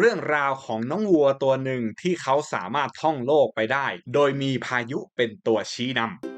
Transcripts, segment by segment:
เรื่องราวของน้องวัวตัวหนึ่งที่เขาสามารถท่องโลกไปได้ โดยมีพายุเป็นตัวชี้นำ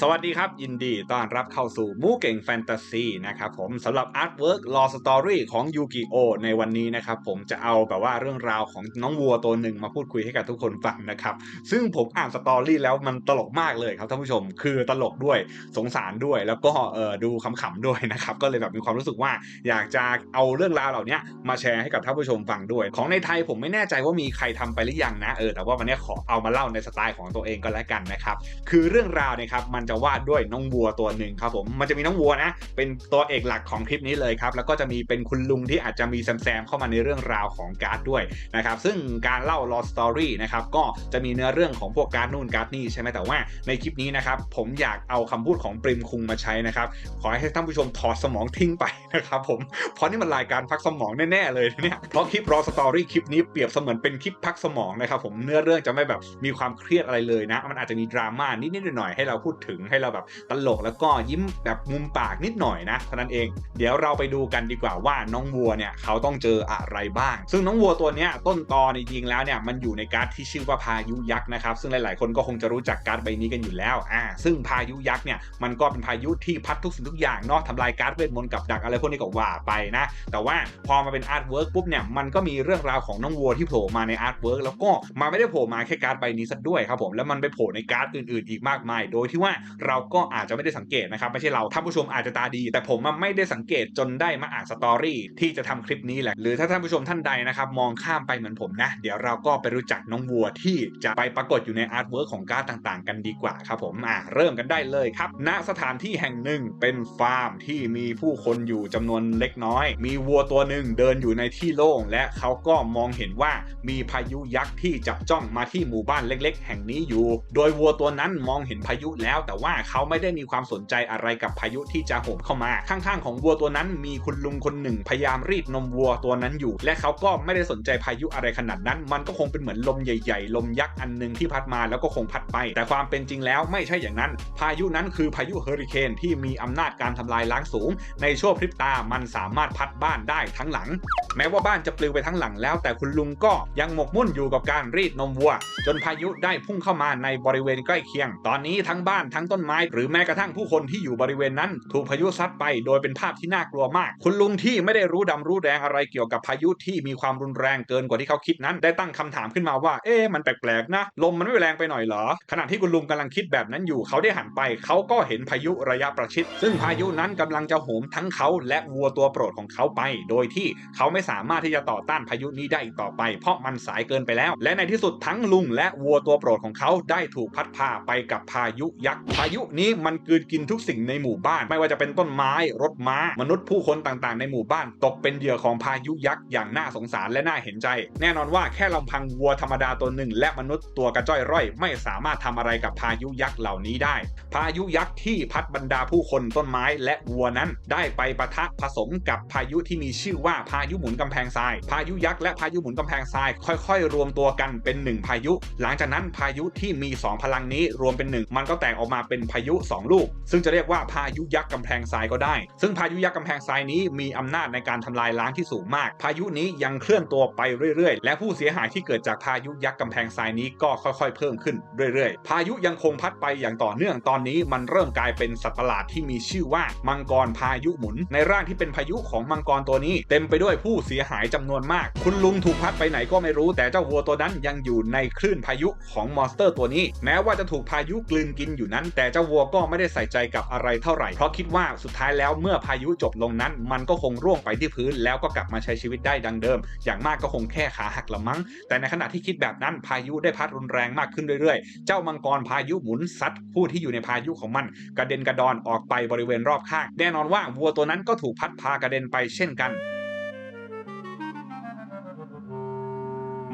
สวัสดีครับ ยินดีต้อนรับเข้าสู่มูเก่งแฟนตาซีนะครับผมสำหรับอาร์ตเวิร์กลอสตอรี่ของยูกิโอในวันนี้นะครับผมจะเอาแบบว่าเรื่องราวของน้องวัวตัวหนึ่งมาพูดคุยให้กับทุกคนฟังนะครับ ซึ่งผมอ่านสตอรี่แล้วมันตลกมากเลยครับท่านผู้ชม คือตลกด้วยสงสารด้วย แล้วก็เออดูขำๆด้วยนะครับ ก็เลยแบบมีความรู้สึกว่าอยากจะเอาเรื่องราวเหล่านี้มาแชร์ให้กับท่านผู้ชมฟังด้วย ของในไทยผมไม่แน่ใจว่ามีใครทำไปหรือยังนะเออแต่ว่าวันนี้ขอเอามาเล่าในสไตล์ของตัวเองก็แล้วกันนะครับคือเรื่องราวเนี่ยครับมันจะวาดด้วยน้องวัวตัวหนึ่งครับผมมันจะมีน้องวัวนะ เป็นตัวเอกหลักของคลิปนี้เลยครับ แล้วก็จะมีเป็นคุณลุงที่อาจจะมีแซมๆเข้ามาในเรื่องราวของการ์ดด้วยนะครับซึ่งการเล่าลอสตอรี่นะครับก็จะมีเนื้อเรื่องของพวกการ์ดนู่นการ์ดนี่ใช่ไหมแต่ว่าในคลิปนี้นะครับผมอยากเอาคำพูดของปริมคุงมาใช้นะครับขอให้ท่านผู้ชมถอดสมองทิ้งไปนะครับผมเพราะนี่มันรายการพักสมองแน่ๆเลยเนี่ยเพราะคลิปรอสตอรี่คลิปนี้เปรียบเสมือนเป็นคลิปพักสมองนะครับผมเนื้อเรื่องจะไม่แบบมีความเครียดอะไรเลยนะ มันอาจจะมีดราม่านิดๆหน่อยๆให้เราพูดถึงให้เราแบบตลกแล้วก็ยิ้มแบบมุมปากนิดหน่อยนะเท่านั้นเอง เดี๋ยวเราไปดูกันดีกว่าว่าน้องวัวเนี่ยเขาต้องเจออะไรบ้าง ซึ่งน้องวัวตัวเนี้ยต้นตอจริงๆแล้วเนี่ยมันอยู่ในการ์ดที่ชื่อว่าพายุยักษ์นะครับซึ่งหลายๆ คนก็คงจะรู้จักการ์ดใบนี้กันอยู่แล้วอ่าซึ่งพายุยักษ์เนี่ยมันก็เป็นพายุที่พัดทุกสิ่งทุกอย่างเนาะทำลายการ์ดเวทมนต์กับดักอะไรพวกนี้ก็ว่าไปนะ แต่ว่าพอมาเป็นอาร์ตเวิร์กปุ๊บเนี่ยมันก็มีเรื่องราวของน้องวัวที่โผล่มาในอาร์ตเวิร์กแล้วก็มาไม่ได้โผล่มาแค่การ์ดใบนี้ซะด้วยครับผมแล้วมันไปโผล่ในการ์ดอื่นๆอีกมากมาย โดยที่ว่าเราก็อาจจะไม่ได้สังเกตนะครับไม่ใช่เราท่านผู้ชมอาจจะตาดี แต่ผมไม่ได้สังเกตจนได้มาอ่านสตอรี่ที่จะทำคลิปนี้แหละหรือถ้าท่านผู้ชมท่านใดนะครับมองข้ามไปเหมือนผมนะ เดี๋ยวเราก็ไปรู้จักน้องวัวที่จะไปปรากฏอยู่ในอาร์ตเวิร์กของการ์ดต่างๆ กันดีกว่าครับผมอะเริ่มกันได้เลยครับณสถานที่แห่งหนึ่งเป็นฟาร์มที่มีผู้คนอยู่จำนวนเล็กน้อย มีวัวตัวหนึ่งเดินอยู่ในที่โล่งและเขาก็มองเห็นว่ามีพายุยักษ์ที่จับจ้องมาที่หมู่บ้านเล็ก ๆ แห่งนี้อยู่ โดยวัวตัวนั้นมองเห็นพายุแล้วแต่ว่าเขาไม่ได้มีความสนใจอะไรกับพายุที่จะโหมเข้ามา ข้างๆ ของวัวตัวนั้นมีคุณลุงคนหนึ่งพยายามรีดนมวัวตัวนั้นอยู่ และเขาก็ไม่ได้สนใจพายุอะไรขนาดนั้น มันก็คงเป็นเหมือนลมใหญ่ๆ ลมยักษ์อันหนึ่งที่พัดมาแล้วก็คงพัดไป แต่ความเป็นจริงแล้วไม่ใช่อย่างนั้น พายุนั้นคือพายุเฮอริเคนที่มีอำนาจการทำลายล้างสูง ในช่วงพริบตามันสามารถพัดบ้านได้ทั้งหลัง แม้ว่าบ้านจะปลิวไปทั้งหลังแล้ว แต่คุณลุงก็ยังหมกมุ่นอยู่กับการรีดนมวัว จนพายุได้พุ่งเข้ามาในบริเวณใกล้เคียง ตอนนี้ทั้งบ้านทั้งต้นไม้ หรือแม้กระทั่งผู้คนที่อยู่บริเวณนั้น ถูกพายุซัดไป โดยเป็นภาพที่น่ากลัวมาก คุณลุงที่ไม่ได้รู้ดำรู้แดงอะไรเกี่ยวกับพายุที่มีความรุนแรงเกินกว่าที่เขาคิดนั้น ได้ตั้งคำถามขึ้นมาว่า เอ๊ะมันแปลกๆนะ ลมมันไม่แรงไปหน่อยเหรอ ขณะที่คุณลุงกำลังคิดแบบนั้นอยู่ เขาได้หันไป เขาก็เห็นพายุระยะประชิด ซึ่งพายุนั้นกำลังจะโหมทั้งเขาและวัวตัวโปรดของเขาไป โดยที่เขาไม่สามารถที่จะต่อต้านพายุนี้ได้อีกต่อไป เพราะมันสายเกินไปแล้ว และในที่สุดทั้งลุงและวัวตัวโปรดของเขาได้ถูกพัดพาไปกับพายุยักษ์พายุนี้มันกืนกินทุกสิ่งในหมู่บ้าน ไม่ว่าจะเป็นต้นไม้ รถม้า มนุษย์ผู้คนต่างๆ ในหมู่บ้าน ตกเป็นเหยื่อของพายุยักษ์อย่างน่าสงสารและน่าเห็นใจ แน่นอนว่าแค่ลำพังวัวธรรมดาตัวหนึ่ง และมนุษย์ตัวกระจ้อยร่อย ไม่สามารถทำอะไรกับพายุยักษ์เหล่านี้ได้ พายุยักษ์ที่พัดบรรดาผู้คนต้นไม้และวัวนั้น ได้ไปปะทะผสมกับพายุที่มีชื่อว่าพายุหมุนกำแพงทราย พายุยักษ์และพายุหมุนกำแพงทราย ค่อย ๆ รวมตัวกันเป็นหนึ่งพายุ หลังจากนั้นพายุที่มี 2 พลังนี้รวมเป็นหนึ่งมันก็แตกออกมาเป็นพายุ 2 ลูก ซึ่งจะเรียกว่าพายุยักษ์กำแพงทรายก็ได้ ซึ่งพายุยักษ์กำแพงทรายนี้มีอำนาจในการทำลายล้างที่สูงมาก พายุนี้ยังเคลื่อนตัวไปเรื่อยๆ และผู้เสียหายที่เกิดจากพายุยักษ์กำแพงทรายนี้ก็ค่อยๆ เพิ่มขึ้นเรื่อยๆ พายุยังคงพัดไปอย่างต่อเนื่องตอนนี้มันเริ่มกลายเป็นสัตว์ประหลาดที่มีชื่อว่ามังกรพายุหมุน ในร่างที่เป็นพายุของมังกรตัวนี้ เต็มไปด้วยผู้เสียหายจำนวนมาก คุณลุงถูกพัดไปไหนก็ไม่รู้ แต่เจ้าวัวตัวนั้นยังอยู่ในคลื่นพายุของมอนสเตอร์ตัวนี้ แม้ว่าจะถูกพายุกลืนกินอยู่นั้นแต่เจ้าวัวก็ไม่ได้ใส่ใจกับอะไรเท่าไหร่ เพราะคิดว่าสุดท้ายแล้วเมื่อพายุจบลงนั้น มันก็คงร่วงไปที่พื้น แล้วก็กลับมาใช้ชีวิตได้ดังเดิม อย่างมากก็คงแค่ขาหักละมั้ง แต่ในขณะที่คิดแบบนั้นพายุได้พัดรุนแรงมากขึ้นเรื่อยๆ เจ้ามังกรพายุหมุนซัดผู้ที่อยู่ในพายุของมัน กระเด็นกระดอนออกไปบริเวณรอบข้าง แน่นอนว่าวัวตัวนั้นก็ถูกพัดพากระเด็นไปเช่นกัน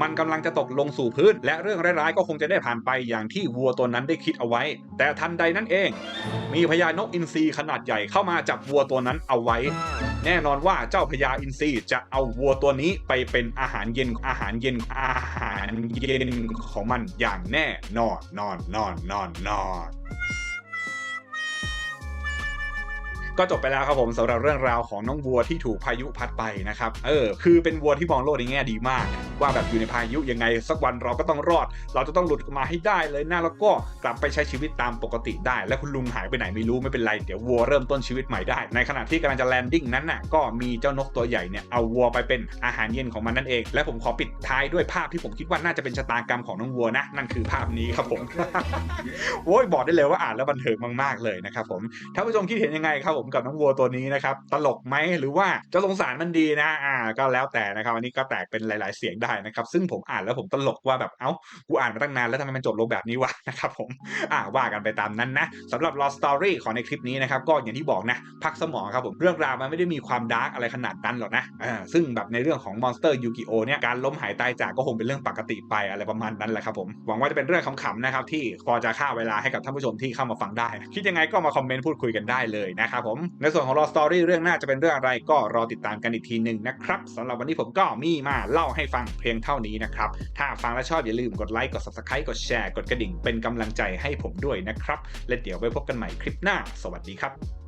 มันกำลังจะตกลงสู่พื้น และเรื่องร้ายๆก็คงจะได้ผ่านไปอย่างที่วัวตัวนั้นได้คิดเอาไว้ แต่ทันใดนั้นเอง มีพญานกอินทรีขนาดใหญ่เข้ามาจับวัวตัวนั้นเอาไว้ แน่นอนว่าเจ้าพญาอินทรีจะเอาวัวตัวนี้ไปเป็นอาหารเย็นอาหารเย็นอาหารเย็นของมันอย่างแน่นอนนอนนอนนอนนอน ก็จบไปแล้วครับผมสำหรับเรื่องราวของน้องวัวที่ถูกพายุพัดไปนะครับเออคือเป็นวัวที่มองโลกในแง่ดีมาก ว่าแบบอยู่ในพายุยังไงสักวันเราก็ต้องรอด เราจะต้องหลุดมาให้ได้เลยนะแล้วก็กลับไปใช้ชีวิตตามปกติได้ และคุณลุงหายไปไหนไม่รู้ไม่เป็นไรเดี๋ยววัวเริ่มต้นชีวิตใหม่ได้ ในขณะที่กำลังจะแลนดิ้งนั้นน่ะก็มีเจ้านกตัวใหญ่เนี่ยเอาวัวไปเป็นอาหารเย็นของมันนั่นเอง และผมขอปิดท้ายด้วยภาพที่ผมคิดว่าน่าจะเป็นชะตากรรมของน้องวัวนะนั่นคือภาพนี้ครับผมโอ้ยบอกได้เลยว่าอ่านแล้วบันเทิงมากๆเลยนะครับผมท่านผู้ชมคิดเห็นยังไงครับผมมกับน้องวัวตัวนี้นะครับ ตลกไหมหรือว่าจะสงสารมันดีนะ อ่า ก็แล้วแต่นะครับอันนี้ก็แตกเป็นหลาย ๆ เสียงได้นะครับ ซึ่งผมอ่านแล้วผมตลกว่าแบบเอ้ากูอ่านมาตั้งนานแล้วทำไมมันจบลงแบบนี้วะนะครับผมอ่าว่ากันไปตามนั้นนะสำหรับ Lost Story ของในคลิปนี้นะครับก็อย่างที่บอกนะพักสมองครับผมเรื่องราวมันไม่ได้มีความดาร์กอะไรขนาดนั้นหรอกนะอ่าซึ่งแบบในเรื่องของ Monster Yu-Gi-Oh เนี่ยการล้มหายตายจากก็คงเป็นเรื่องปกติไปอะไรประมาณนั้นแหละครับผมหวังว่าจะเป็นเรื่องขำๆนะครับที่พอจะฆ่าเวลาให้กับท่านผู้ชมที่เข้ามาฟังได้ คิดยังไงก็มาคอมเมนต์พูดคุยกันได้เลยนะครับผมในส่วนของรอสตอรี่เรื่องหน้าจะเป็นเรื่องอะไรก็รอติดตามกันอีกทีหนึ่งนะครับสำหรับวันนี้ผมก็มีมาเล่าให้ฟังเพียงเท่านี้นะครับ ถ้าฟังแล้วชอบอย่าลืมกดไลค์กด subscribe กดแชร์กดกระดิ่งเป็นกำลังใจให้ผมด้วยนะครับ และเดี๋ยวไว้พบกันใหม่คลิปหน้า สวัสดีครับ